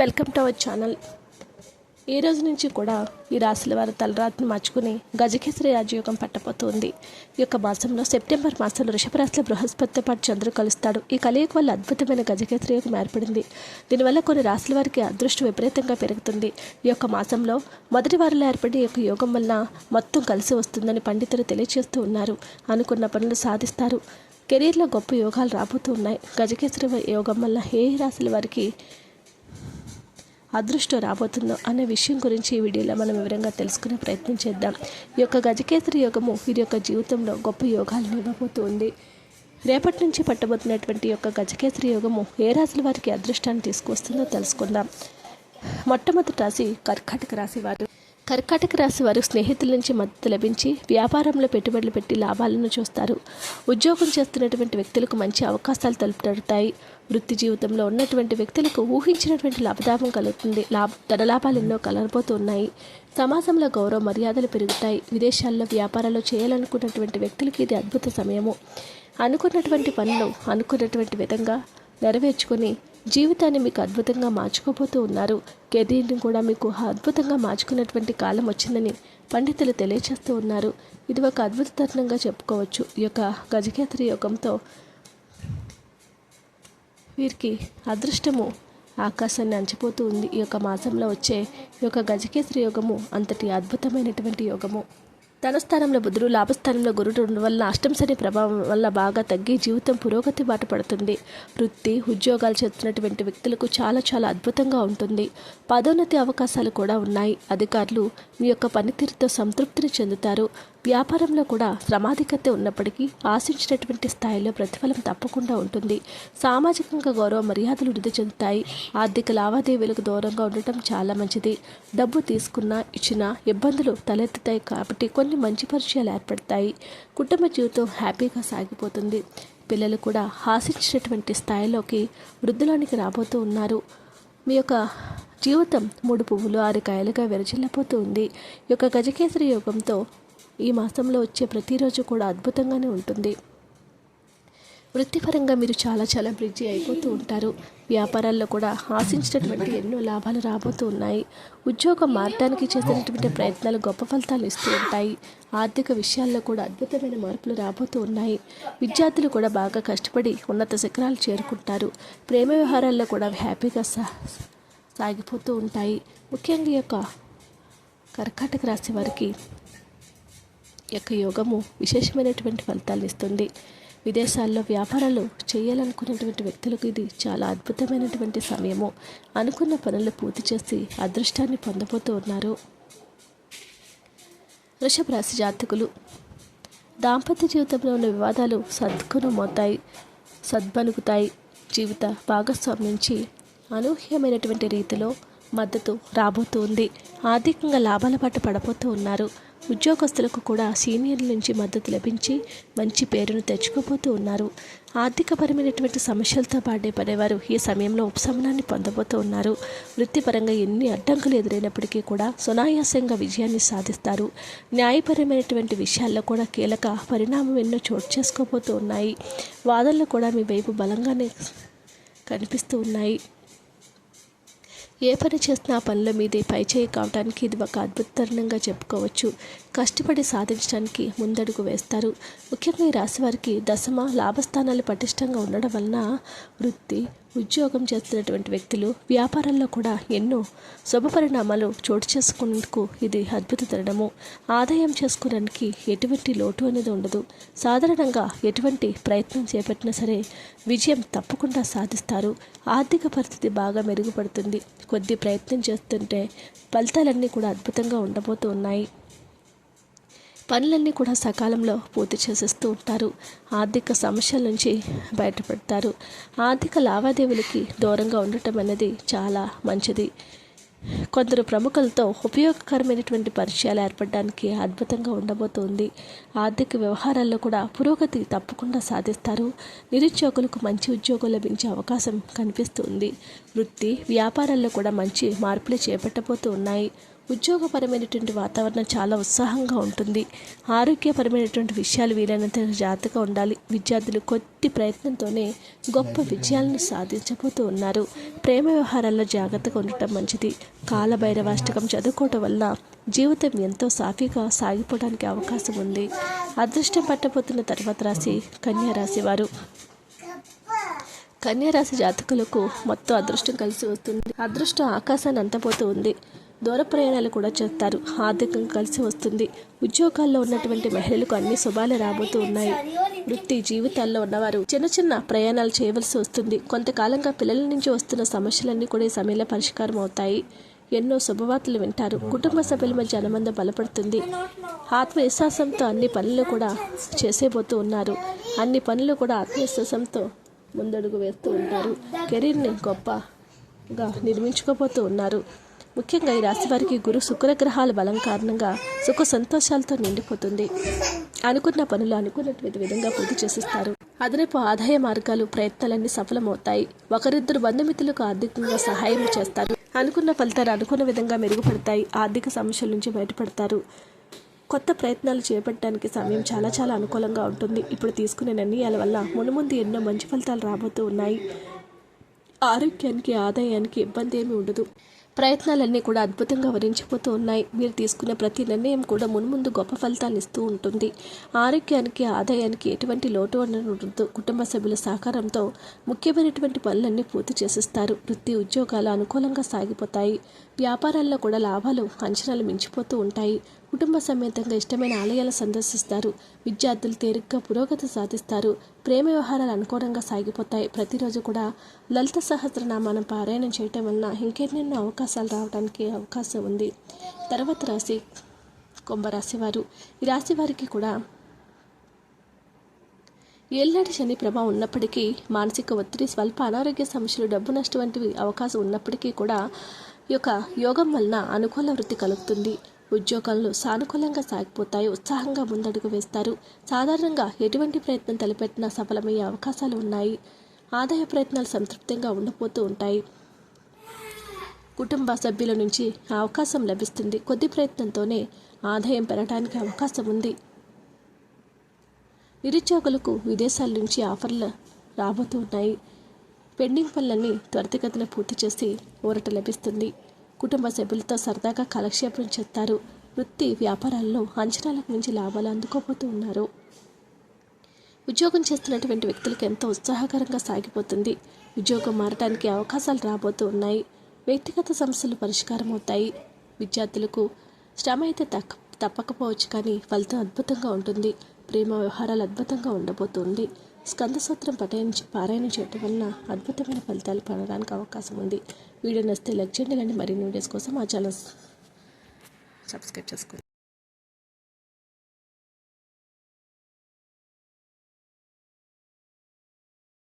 Welcome to our channel. ఈ రోజు నుంచి కూడా ఈ రాశుల వారి తలరాత్రిని మార్చుకుని గజకేసరి రాజయోగం పట్టబోతుంది. ఈ యొక్క మాసంలో సెప్టెంబర్ మాసంలో వృషభ బృహస్పతితో పాటు చంద్రుడు కలుస్తాడు. ఈ కలయిక వల్ల అద్భుతమైన గజకేసరి యోగం ఏర్పడింది. దీనివల్ల కొన్ని రాశుల వారికి అదృష్టం విపరీతంగా పెరుగుతుంది. ఈ యొక్క మాసంలో మొదటి వారిలో ఏర్పడి ఈ యొక్క యోగం వల్ల మొత్తం కలిసి వస్తుందని పండితులు తెలియజేస్తూ ఉన్నారు. అనుకున్న పనులు సాధిస్తారు. కెరీర్లో గొప్ప యోగాలు రాబోతూ ఉన్నాయి. గజకేసరి యోగం వల్ల ఏ రాశుల వారికి అదృష్టం రాబోతుందో అనే విషయం గురించి ఈ వీడియోలో మనం వివరంగా తెలుసుకునే ప్రయత్నం చేద్దాం. ఈ యొక్క గజకేసరి యోగము వీరి యొక్క జీవితంలో గొప్ప యోగాలను ఇవ్వబోతుంది రేపటి నుంచి పట్టబోతున్నటువంటి యొక్క గజకేసరి యోగము ఏ రాశుల వారికి అదృష్టాన్ని తీసుకొస్తుందో తెలుసుకుందాం. మొట్టమొదటి రాశి కర్కాటక రాశి వారు. కర్కాటక రాశి వారు స్నేహితుల నుంచి మద్దతు లభించి వ్యాపారంలో పెట్టుబడులు పెట్టి లాభాలను చూస్తారు. ఉద్యోగం చేస్తున్నటువంటి వ్యక్తులకు మంచి అవకాశాలు తలుపుతాయి వృత్తి జీవితంలో ఉన్నటువంటి వ్యక్తులకు ఊహించినటువంటి లాభదాభం కలుగుతుంది. లాభ ధనలాభాలు ఎన్నో కలరబోతున్నాయి సమాజంలో గౌరవ మర్యాదలు పెరుగుతాయి. విదేశాల్లో వ్యాపారాలు చేయాలనుకున్నటువంటి వ్యక్తులకి ఇది అద్భుత సమయము. అనుకున్నటువంటి పనులు అనుకున్నటువంటి విధంగా నెరవేర్చుకొని జీవితాన్ని మీకు అద్భుతంగా మార్చుకోబోతూ ఉన్నారు. కెరీర్ని కూడా మీకు అద్భుతంగా మార్చుకున్నటువంటి కాలం వచ్చిందని పండితులు తెలియచేస్తూ ఉన్నారు. ఇది ఒక అద్భుత తరుణంగా చెప్పుకోవచ్చు. ఈ యొక్క గజకేతరి యోగంతో వీరికి అదృష్టము ఆకాశాన్ని అంచిపోతూ ఉంది. ఈ యొక్క మాసంలో వచ్చే ఈ యొక్క గజకేసరి యోగము అంతటి అద్భుతమైనటువంటి యోగము. ధనస్థానంలో బుధుడు లాభస్థానంలో గురుడు ఉండడం వల్ల అష్టం శని ప్రభావం వల్ల బాగా తగ్గి జీవితం పురోగతి బాట పడుతుంది. వృత్తి ఉద్యోగాలు చేస్తున్నటువంటి వ్యక్తులకు చాలా చాలా అద్భుతంగా ఉంటుంది. పదోన్నతి అవకాశాలు కూడా ఉన్నాయి. అధికారులు మీ యొక్క పనితీరుతో సంతృప్తిని చెందుతారు. వ్యాపారంలో కూడా శ్రమాధికత ఉన్నప్పటికీ ఆశించినటువంటి స్థాయిలో ప్రతిఫలం తప్పకుండా ఉంటుంది. సామాజికంగా గౌరవ మర్యాదలు వృద్ధి చెందుతాయి. ఆర్థిక లావాదేవీలకు దూరంగా ఉండటం చాలా మంచిది. డబ్బు తీసుకున్నా ఇచ్చినా ఇబ్బందులు తలెత్తుతాయి కాబట్టి కొన్ని మంచి పరిచయాలు ఏర్పడతాయి. కుటుంబ జీవితం హ్యాపీగా సాగిపోతుంది. పిల్లలు కూడా ఆశించినటువంటి స్థాయిలోకి వృద్ధిలోనికి రాబోతూ ఉన్నారు. మీ యొక్క జీవితం మూడు పువ్వులు ఆరు కాయలుగా విరచిల్లపోతూ ఉంది. ఈ యొక్క గజకేసరి యోగంతో ఈ మాసంలో వచ్చే ప్రతిరోజు కూడా అద్భుతంగానే ఉంటుంది. వృత్తిపరంగా మీరు చాలా చాలా బ్రిడ్జి అయిపోతూ ఉంటారు. వ్యాపారాల్లో కూడా ఆశించినటువంటి ఎన్నో లాభాలు రాబోతూ ఉన్నాయి. ఉద్యోగం మారడానికి చేసినటువంటి ప్రయత్నాలు గొప్ప ఫలితాలు ఇస్తూ ఉంటాయి. ఆర్థిక విషయాల్లో కూడా అద్భుతమైన మార్పులు రాబోతూ ఉన్నాయి. విద్యార్థులు కూడా బాగా కష్టపడి ఉన్నత శిఖరాలు చేరుకుంటారు. ప్రేమ వ్యవహారాల్లో కూడా హ్యాపీగా సా సాగిపోతూ ఉంటాయి. ముఖ్యంగా ఈ యొక్క కర్కాటక రాశి వారికి యొక్క యోగము విశేషమైనటువంటి ఫలితాలు ఇస్తుంది. విదేశాల్లో వ్యాపారాలు చేయాలనుకున్నటువంటి వ్యక్తులకు ఇది చాలా అద్భుతమైనటువంటి సమయము. అనుకున్న పనులు పూర్తి చేసి అదృష్టాన్ని పొందబోతూ ఉన్నారు. వృషభ రాశి జాతకులు. దాంపత్య జీవితంలో ఉన్న వివాదాలు సద్గుణమవుతాయి సద్బనుకుతాయి జీవిత భాగస్వామి నుంచి అనూహ్యమైనటువంటి రీతిలో మద్దతు రాబోతుంది ఆర్థికంగా లాభాల పాటు పడబోతూ ఉన్నారు. ఉద్యోగస్తులకు కూడా సీనియర్ల నుంచి మద్దతు లభించి మంచి పేరును తెచ్చుకోబోతూ ఉన్నారు. ఆర్థికపరమైనటువంటి సమస్యలతో పాడే ఈ సమయంలో ఉపశమనాన్ని పొందబోతూ ఉన్నారు. వృత్తిపరంగా ఎన్ని అడ్డంకులు ఎదురైనప్పటికీ కూడా సునాయాసంగా విజయాన్ని సాధిస్తారు. న్యాయపరమైనటువంటి విషయాల్లో కూడా కీలక పరిణామం ఎన్నో చోటు చేసుకోబోతూ ఉన్నాయి. వాదనలు కూడా మీ వైపు బలంగానే కనిపిస్తూ ఉన్నాయి. ఏ పని చేసినా పనుల మీదే పైచేయి కావడానికి ఇది ఒక అద్భుత తరుణంగా చెప్పుకోవచ్చు. కష్టపడి సాధించడానికి ముందడుగు వేస్తారు. ముఖ్యంగా ఈ రాశి వారికి దశమ లాభస్థానాలు పటిష్టంగా ఉండడం వలన వృత్తి ఉద్యోగం చేస్తున్నటువంటి వ్యక్తులు వ్యాపారంలో కూడా ఎన్నో శుభ పరిణామాలు చోటు చేసుకునేందుకు ఇది అద్భుత తరుణము. ఆదాయం చేసుకోవడానికి ఎటువంటి లోటు అనేది ఉండదు. సాధారణంగా ఎటువంటి ప్రయత్నం చేపట్టినా సరే విజయం తప్పకుండా సాధిస్తారు. ఆర్థిక పరిస్థితి బాగా మెరుగుపడుతుంది. కొద్ది ప్రయత్నం చేస్తుంటే ఫలితాలన్నీ కూడా అద్భుతంగా ఉండబోతూ ఉన్నాయి. పనులన్నీ కూడా సకాలంలో పూర్తి చేసేస్తూ ఉంటారు. ఆర్థిక సమస్యల నుంచి బయటపడతారు. ఆర్థిక లావాదేవీలకి దూరంగా ఉండటం అనేది చాలా మంచిది. కొందరు ప్రముఖులతో ఉపయోగకరమైనటువంటి పరిచయాలు ఏర్పడడానికి అద్భుతంగా ఉండబోతోంది. ఆర్థిక వ్యవహారాల్లో కూడా పురోగతి తప్పకుండా సాధిస్తారు. నిరుద్యోగులకు మంచి ఉద్యోగం లభించే అవకాశం కనిపిస్తుంది. వృత్తి వ్యాపారాల్లో కూడా మంచి మార్పులు చేపట్టబోతూ ఉన్నాయి ఉద్యోగపరమైనటువంటి వాతావరణం చాలా ఉత్సాహంగా ఉంటుంది. ఆరోగ్యపరమైనటువంటి విషయాలు వీలైనంత జాగ్రత్తగా ఉండాలి. విద్యార్థులు కొద్ది ప్రయత్నంతోనే గొప్ప విజయాలను సాధించబోతూ ఉన్నారు. ప్రేమ వ్యవహారాల్లో జాగ్రత్తగా ఉండటం మంచిది. కాలభైరవాష్టకం చదువుకోవటం వల్ల జీవితం ఎంతో సాఫీగా సాగిపోవడానికి అవకాశం ఉంది. అదృష్టం పట్టబోతున్న తర్వాత రాశి కన్యా రాశి వారు. కన్యారాశి జాతకులకు మొత్తం అదృష్టం కలిసి వస్తుంది. అదృష్టం ఆకాశాన్ని అంతపోతూ ఉంది. దూర ప్రయాణాలు కూడా చేస్తారు. ఆర్థికంగా కలిసి వస్తుంది. ఉద్యోగాల్లో ఉన్నటువంటి మహిళలకు అన్ని శుభాలు రాబోతూ ఉన్నాయి. వృత్తి జీవితాల్లో ఉన్నవారు చిన్న చిన్న ప్రయాణాలు చేయవలసి వస్తుంది. కొంతకాలంగా పిల్లల నుంచి వస్తున్న సమస్యలన్నీ కూడా ఈ సమయంలో పరిష్కారం అవుతాయి. ఎన్నో శుభవార్తలు వింటారు. కుటుంబ సభ్యుల మధ్య అనుబంధం బలపడుతుంది. ఆత్మవిశ్వాసంతో అన్ని పనులు కూడా చేసేబోతూ ఉన్నారు. అన్ని పనులు కూడా ఆత్మవిశ్వాసంతో ముందడుగు వేస్తూ ఉంటారు. కెరీర్ని గొప్పగా నిర్మించుకోబోతూ ఉన్నారు. ముఖ్యంగా ఈ రాశి వారికి గురు శుక్రగ్రహాల బలం కారణంగా సుఖ సంతోషాలతో నిండిపోతుంది. అనుకున్న పనులు అనుకున్నటువంటి విధంగా పూర్తి చేసిస్తారు. అదనపు ఆదాయ మార్గాలు ప్రయత్నాలన్నీ సఫలమవుతాయి. ఒకరిద్దరు బంధుమిత్రులకు ఆర్థికంగా సహాయం చేస్తారు. అనుకున్న ఫలితాలు అనుకున్న విధంగా మెరుగుపడతాయి. ఆర్థిక సమస్యల నుంచి బయటపడతారు. కొత్త ప్రయత్నాలు చేపట్టడానికి సమయం చాలా చాలా అనుకూలంగా ఉంటుంది. ఇప్పుడు తీసుకునే నిర్ణయాల వల్ల మునుముందు ఎన్నో మంచి ఫలితాలు రాబోతూ ఉన్నాయి. ఆరోగ్యానికి ఆదాయానికి ఇబ్బంది ఏమీ ఉండదు. ప్రయత్నాలన్నీ కూడా అద్భుతంగా వరించిపోతూ ఉన్నాయి. మీరు తీసుకునే ప్రతి నిర్ణయం కూడా మున్ముందు గొప్ప ఫలితాలు ఇస్తూ ఉంటుంది. ఆరోగ్యానికి ఆదాయానికి ఎటువంటి లోటు ఉండదు కుటుంబ సభ్యుల సహకారంతో ముఖ్యమైనటువంటి పనులన్నీ పూర్తి చేసిస్తారు. వృత్తి ఉద్యోగాలు అనుకూలంగా సాగిపోతాయి. వ్యాపారాల్లో కూడా లాభాలు అంచనాలు మించిపోతూ ఉంటాయి. కుటుంబ సమేతంగా ఇష్టమైన ఆలయాలు సందర్శిస్తారు. విద్యార్థులు తేలిగ్గా పురోగతి సాధిస్తారు. ప్రేమ వ్యవహారాలు అనుకూలంగా సాగిపోతాయి. ప్రతిరోజు కూడా లలిత సహస్రనామానం పారాయణం చేయటం వలన ఇంకెన్నెన్నో అవకాశాలు రావడానికి అవకాశం ఉంది. తర్వాత రాశి కుంభరాశి వారు. ఈ రాశి వారికి కూడా ఏళ్ళనాటి శని ప్రభావం ఉన్నప్పటికీ మానసిక ఒత్తిడి స్వల్ప అనారోగ్య సమస్యలు డబ్బు నష్టం వంటివి అవకాశం ఉన్నప్పటికీ కూడా ఈ యొక్క యోగం వలన అనుకూల వృత్తి కలుగుతుంది. ఉద్యోగాలు సానుకూలంగా సాగిపోతాయి ఉత్సాహంగా ముందడుగు వేస్తారు. సాధారణంగా ఎటువంటి ప్రయత్నం తలపెట్టినా సఫలమయ్యే అవకాశాలు ఉన్నాయి. ఆదాయ ప్రయత్నాలు సంతృప్తంగా ఉండిపోతూ ఉంటాయి. కుటుంబ సభ్యుల నుంచి అవకాశం లభిస్తుంది. కొద్ది ప్రయత్నంతోనే ఆదాయం పెరగడానికి అవకాశం ఉంది. నిరుద్యోగులకు విదేశాల నుంచి ఆఫర్లు రాబోతూ ఉన్నాయి. పెండింగ్ పనులన్నీ త్వరితగతిన పూర్తి చేసి ఊరట లభిస్తుంది. కుటుంబ సభ్యులతో సరదాగా కాలక్షేపం చేస్తారు. వృత్తి వ్యాపారాల్లో అంచనాలకు మించి లాభాలు అందుకోబోతూ ఉన్నారు. ఉద్యోగం చేస్తున్నటువంటి వ్యక్తులకు ఎంతో ఉత్సాహకరంగా సాగిపోతుంది. ఉద్యోగం మారడానికి అవకాశాలు రాబోతూ ఉన్నాయి. వ్యక్తిగత సమస్యలు పరిష్కారం అవుతాయి. విద్యార్థులకు శ్రమ అయితే తక్క తప్పకపోవచ్చు కానీ ఫలితం అద్భుతంగా ఉంటుంది. ప్రేమ వ్యవహారాలు అద్భుతంగా ఉండబోతుంది స్కందసూత్రం పఠయించి పారాయణం చేయటం వలన అద్భుతమైన ఫలితాలు పడడానికి అవకాశం ఉంది. వీడియో నచ్చితే లైక్ చేయండి ఇలాంటి మరిన్ని వీడియోస్ కోసం మా ఛానల్ సబ్స్క్రైబ్ చేసుకోండి.